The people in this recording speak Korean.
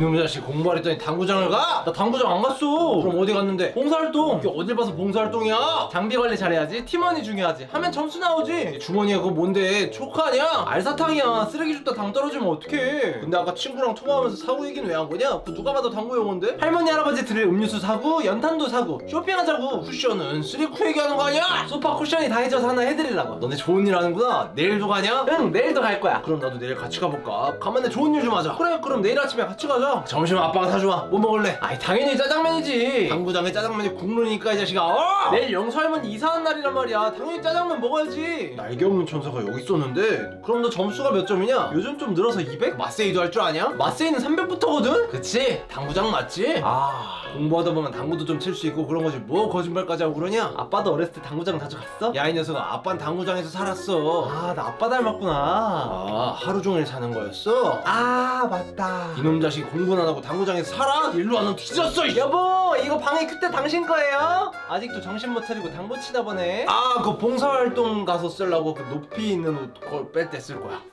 이놈 자식 공부하랬더니 당구장을 가? 나 당구장 안 갔어 그럼 어디 갔는데? 봉사활동 이게 어딜 봐서 봉사활동이야 장비 관리 잘해야지 팀원이 중요하지 하면 점수 나오지 주머니에 그거 뭔데 초카냐? 알사탕이야 쓰레기 줍다 당 떨어지면 어떡해 근데 아까 친구랑 통화하면서 사고 얘기는 왜 한 거냐? 그 누가 봐도 당구 용어인데? 할머니 할아버지 들을 음료수 사고 연탄도 사고 쇼핑하자고 쿠션은 쓰리쿠 얘기하는 거 아니야? 소파 쿠션이 다 해져서 하나 해드리려고 너네 좋은 일 하는구나 내일도 가냐? 응 내일도 갈 거야 그럼 나도 내일 같이 가볼까? 내 좋은 일 좀 하자 그래 그럼 내일 아침에 같이 가자 점심 아빠가 사주마 뭐 먹을래? 아이 당연히 짜장면이지 당구장에 짜장면이 국룰이니까 이 자식아 어! 내일 영수 할머니 이사한 날이란 말이야 당연히 짜장면 먹어야지 날개 없는 천사가 여기 있었는데 그럼 너 점수가 몇 점이냐? 요즘 좀 늘어서 200? 마세이도 할 줄 아냐? 마세이는 300부터거든? 그치 당구장 맞지? 아 공부하다 보면 당구도 좀 칠 수 있고 그런 거지 뭐 거짓말까지 하고 그러냐? 아빠도 어렸을 때 당구장 자주 갔어? 야 이 녀석아 아빠는 당구장에서 살았어 아 나 아빠 닮았구나 아 하루 종일 사는 거였어? 아 맞다 이놈 자식 공 부는 안 하고 당구장에서 살아? 일로 와너 뒤졌어 이 여보 이거 방에 그때 당신 거예요? 아직도 정신 못 차리고 당구 치다 보네 아 그 봉사활동 가서 쓰려고 그 높이 있는 옷 그걸 뺄때 쓸 거야